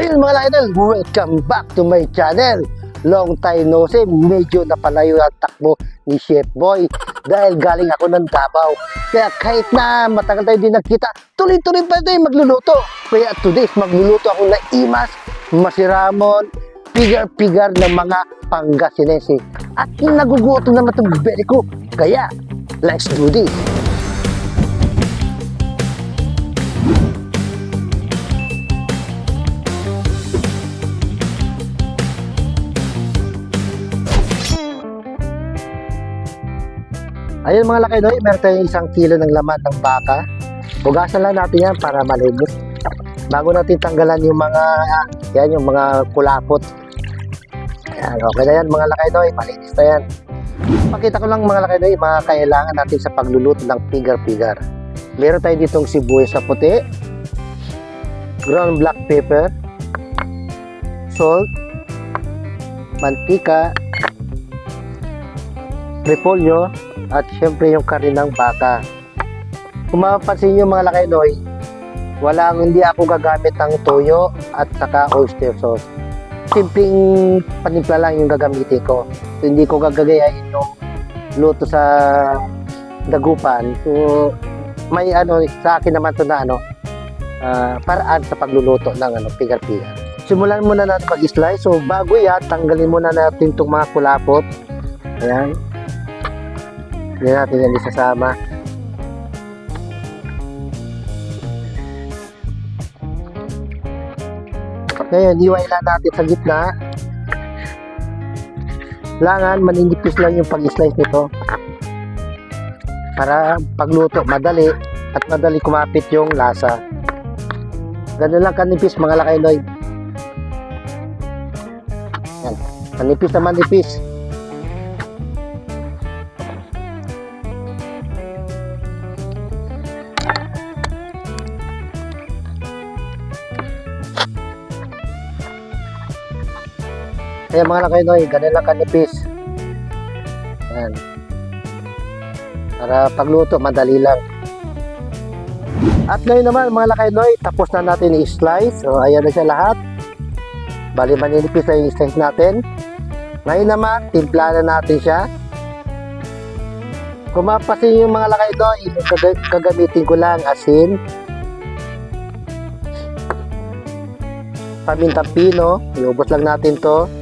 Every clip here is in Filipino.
Ayun mga idol, welcome back to my channel. Long time no see, medyo napalayo ang takbo ni Chef Boy dahil galing ako ng Davao. Kaya kahit na matagal tayo din nagkita, tuloy-tuloy pa tayo magluluto. Kaya today, magluluto ako ng imas, masiramon, pigar-pigar ng mga Pangasinense. At nagugutom naman itong belly ko. Kaya, let's do this. Ayun mga laki doy, meron tayong isang kilo ng laman ng baka. Hugasan lang natin yan para malinis. Bago natin tanggalan yung mga, yan yung mga kulapot. Ayan, okay na yan mga lakay doy, malinis na yan. Pakita ko lang mga lakay doy, mga kailangan natin sa pagluluto ng pigar-pigar. Meron tayo ditong sibuyas sa puti, ground black pepper, salt, mantika, repolyo, at syempre yung karne ng baka. Kung mapapansin nyo mga lakay doy, walang hindi ako gagamit ng toyo at saka oyster sauce. Simpleng panimpla lang yung gagamitin ko. So, hindi ko gagagayain yung luto sa dagupan. So, may ano, sa akin naman to na ano, ah, paraan sa pagluluto ng ano, pigar-pigar. Simulan muna natin pag-slice. So, bago yan, tanggalin muna natin itong mga kulapot. Ayan. Hindi natin yan isasama. Ngayon, iway lang natin sa gitna. Langan, maninipis lang yung pag-slice nito. Para pagluto, madali at madali kumapit yung lasa. Ganun lang kanipis mga lakay Yan. Manipis na manipis. Kaya mga lakay noy, ganun lang kanipis. Yan. Para pagluto, madali lang. At ngayon naman mga lakay noy, tapos na natin i-slice. So ayan na siya lahat. Bali maninipis na yung slice natin. Ngayon naman, timpla na natin siya. Kung mapasin yung mga lakay noy, gag- gagamitin ko lang asin, pamintang pino, iubos lang natin to.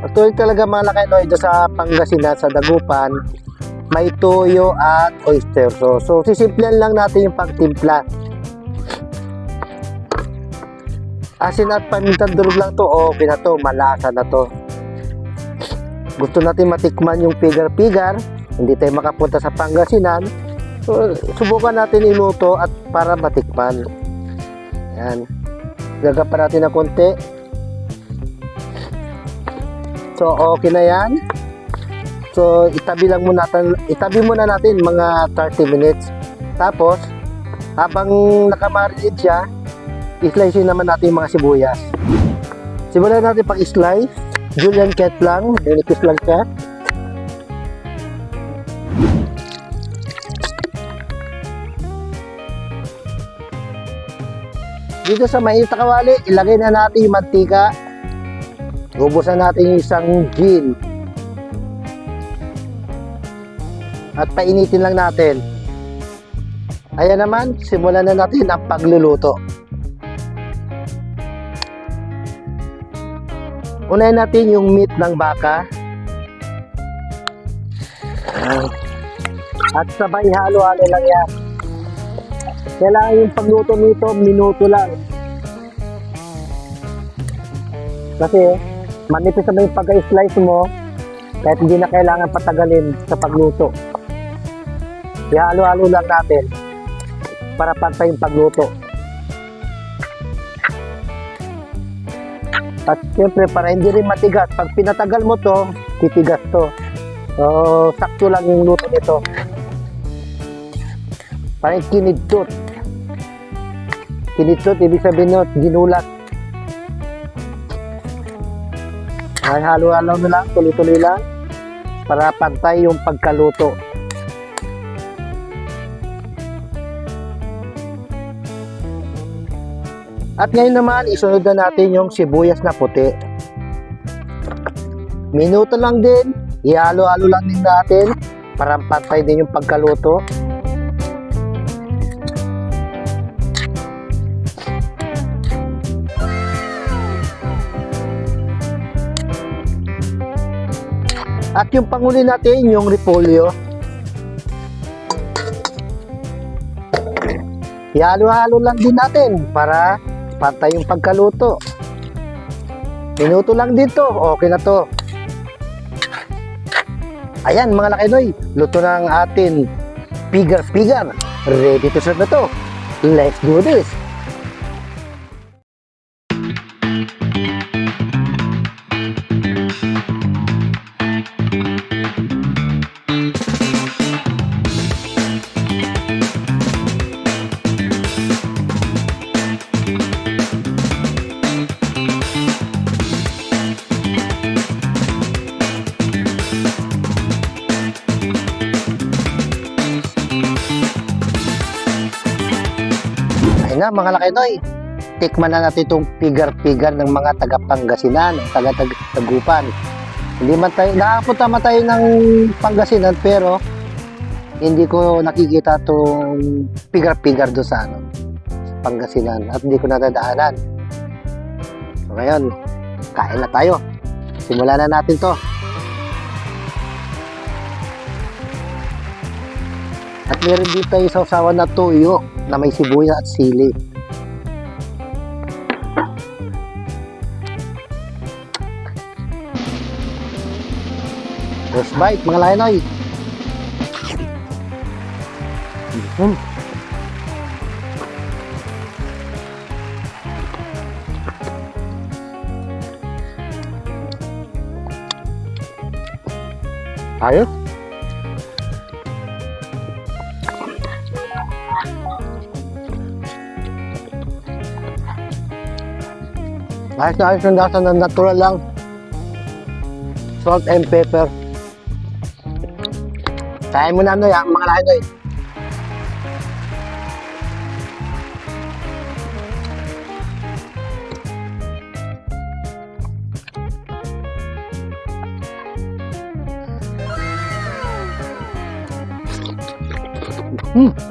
Actually talaga mga lakay no, ito sa Pangasinan, sa Dagupan, may toyo at oyster sauce. So, sisimplihan lang natin yung pagtimpla. Asin at pamintang durog lang to, okay na to, malasa na to. Gusto natin matikman yung pigar-pigar, hindi tayo makapunta sa Pangasinan. So, subukan natin iluto at para matikman. Yan. Gagapan natin ng konti. So, okay na yan. So, itabi lang muna natin, itabi muna natin mga 30 minutes. Tapos, habang nakamarinate siya, i-slice naman natin yung mga sibuyas. Simulan natin pag-slice. Julian cat lang, dinipis lang siya. Dito sa mainit na kawali, ilagay na natin yung mantika. Ubusan natin yung isang gin. At painitin lang natin. Ayan naman, simulan na natin ang pagluluto. Unahin natin yung meat ng baka. At sabay halo-halo lang yan. Kailangan yung pagluto nito, minuto lang. Kasi manipis naman yung pag-slice mo, kahit hindi na kailangan patagalin sa pagluto. Ihalo-halo lang natin para pantay yung pagluto. At siyempre, para hindi rin matigas, pag pinatagal mo to, titigas to. So, sakto lang yung luto nito. Parang kinidtot. Kinidtot, ibig sabihin nyo, ginulat. Ay, halo-halo na lang, tuloy-tuloy lang para pantay yung pagkaluto. At ngayon naman, isunod na natin yung sibuyas na puti. Minuto lang din, ihalo-halo lang din natin para pantay din yung pagkaluto. At yung panguli natin, yung repolyo. Ihalo-halo lang din natin para pantay yung pagkaluto. Minuto lang dito, okay na to. Ayan mga lakinoy, luto na atin pigar-pigar. Ready to serve na to. Let's do this! Na mga lakinoy, tikman na natin itong pigar-pigar ng mga taga-Pangasinan, taga-Tagupan. Hindi man tayo, nakapunta man tayo ng Pangasinan pero hindi ko nakikita itong pigar-pigar doon sa ano, Pangasinan at hindi ko nadadaanan. So ngayon, kain na tayo. Simulan na natin to. At meron dito tayo sausawan na tuyo na may sibuyas at sili. First bite, mga lainoy. Mm. Ayos. Ayos na ayos yung lasa na natural lang. Salt and pepper. Kain mo na ano yan, ah, mga lahat eh. Hmm.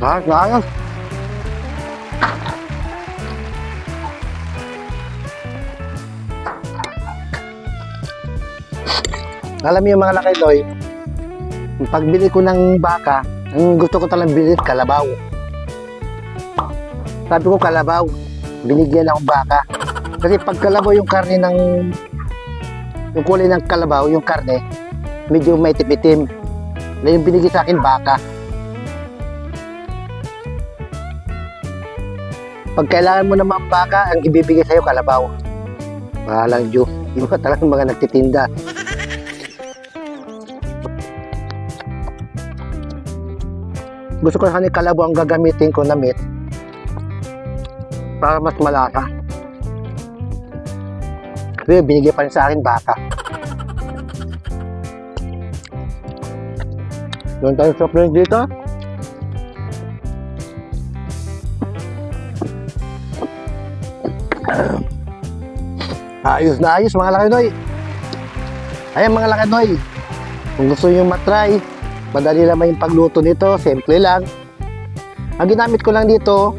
Ayos na ayos. Alam niyo mga lakay yung pagbili ko ng baka, ang gusto ko talagang bilhin kalabaw. Sabi ko kalabaw, binigyan akong baka. Kasi pag kalabaw yung karne ng yung kulay ng kalabaw, yung karne, medyo may tipitim. Na yung binigay sa akin baka. Pag kailangan mo naman baka, ang ibibigay sa'yo kalabaw. Mahalang Diyo. Iba talagang mga nagtitinda. Gusto ko sana kalabaw ang gagamitin ko na meat para mas malasa. Pero binigay pa rin sa akin baka. Doon tayo drink dito. Ayos na ayos mga lakinoy. Ayan mga lakinoy. Kung gusto nyo matry, madali lang yung pagluto nito. Simple lang. Ang ginamit ko lang dito,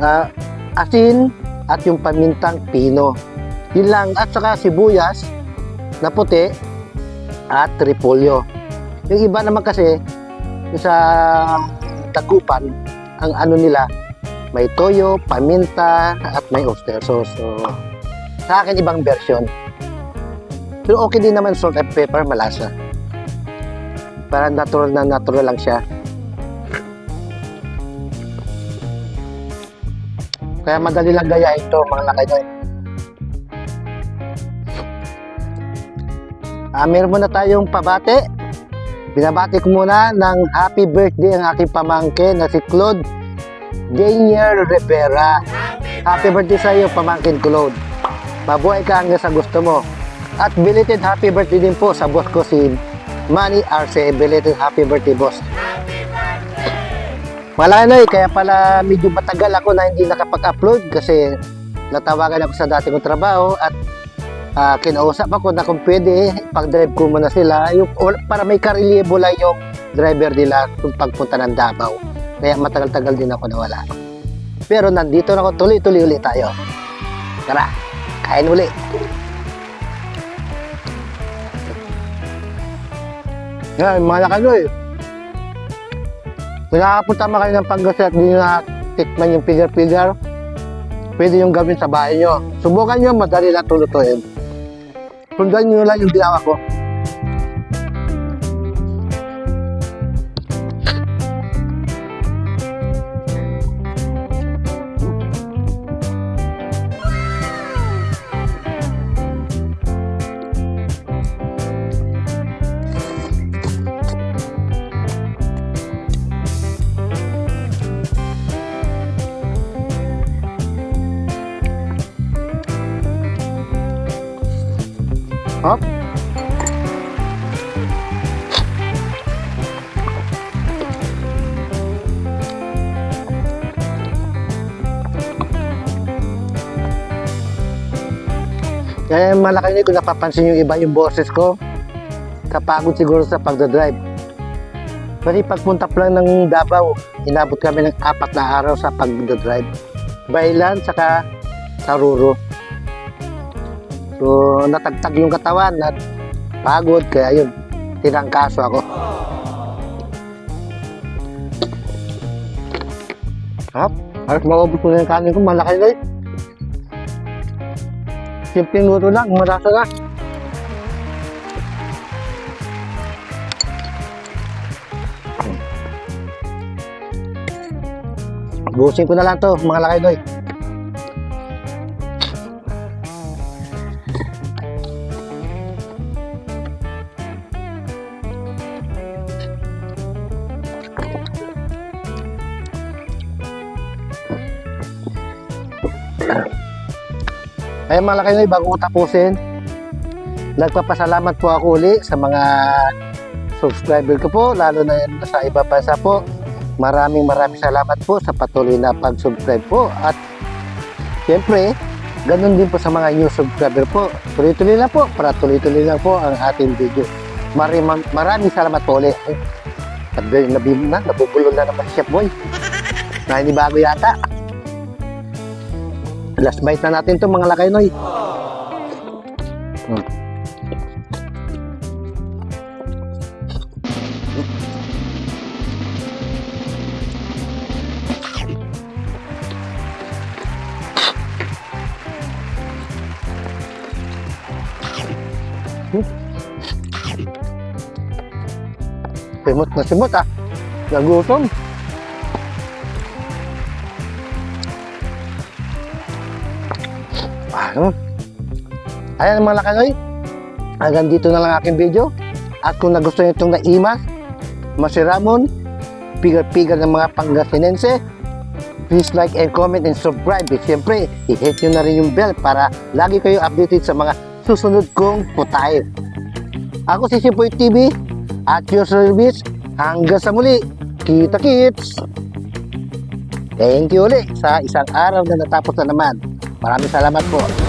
ah, asin at yung pamintang pino. Yun lang. At saka sibuyas na puti at repolyo. Yung iba naman kasi, yung sa tagupan, ang ano nila, may toyo, paminta, at may oyster sauce. So, sa akin, ibang version. Pero okay din naman salt and pepper, malasa. Para natural na natural lang siya. Kaya madali lang gayahin ito, mga lakay Ah, meron muna tayong pabate. Binabati ko muna ng happy birthday ang aking pamangkin na si Claude Gainier Rivera. Happy birthday sa iyo, pamangkin Claude. Mabuhay ka hanggang sa gusto mo. At belated happy birthday din po sa boss ko si Manny Arce. Belated happy birthday, boss. Wala na eh, kaya pala medyo matagal ako na hindi nakapag-upload kasi natawagan ako sa dati kong trabaho at ah, kinausap ako na kung pwede, pag-drive ko muna sila yung, para may karelyebo lang yung driver nila kung pagpunta ng Davao. Kaya matagal-tagal din ako nawala. Pero nandito na ako, tuloy-tuloy ulit tayo. Tara, kain uli. Yan, mga nakanoy. Kung nakapunta man kayo ng Pangasinan at hindi nyo natikman yung pigar-pigar, pwede yung gawin sa bahay nyo. Subukan nyo, madali lang tulutuin. Sundan nyo lang yung ginawa ko. Hop. Kaya malaki niyo kung napapansin yung iba yung boses ko. Kapagod siguro sa pagdadrive. Kasi pagpunta pa lang ng Davao, inabot kami ng apat na araw sa pagdadrive. Bailan, saka Saruro. So, natagtag yung katawan at pagod, kaya yun, tinangkaso ako. Hap, halos maubos ko na yung kanin ko, malaki na eh. Simpleng luto lang, marasa na. Busin ko na lang to, mga lakay doy. Ay mga noy, bago ko tapusin, nagpapasalamat po ako uli sa mga subscriber ko po, lalo na sa iba bansa po. Maraming maraming salamat po sa patuloy na pag-subscribe po. At siyempre, ganun din po sa mga new subscriber po. Tuloy-tuloy lang po, para tuloy-tuloy lang po ang ating video. Maraming, maraming salamat po ulit. Nabi, nabi, na, naman si Chef Boy. Nanibago yata. Last bite na natin to mga lakay noy. Hmm. Simot na simot ah. Nagutom. Ano? Ayan mga lakanoy. Hanggang dito na lang aking video. At kung nagustuhan nyo itong naimas, masiramon, pigar-pigar ng mga Pangasinense, please like and comment and subscribe. Siyempre, i-hit nyo na rin yung bell para lagi kayo updated sa mga susunod kong putay. Ako si Sipoy TV at your service. Hanggang sa muli. Kita kits! Thank you ulit sa isang araw na natapos na naman. Maraming salamat po.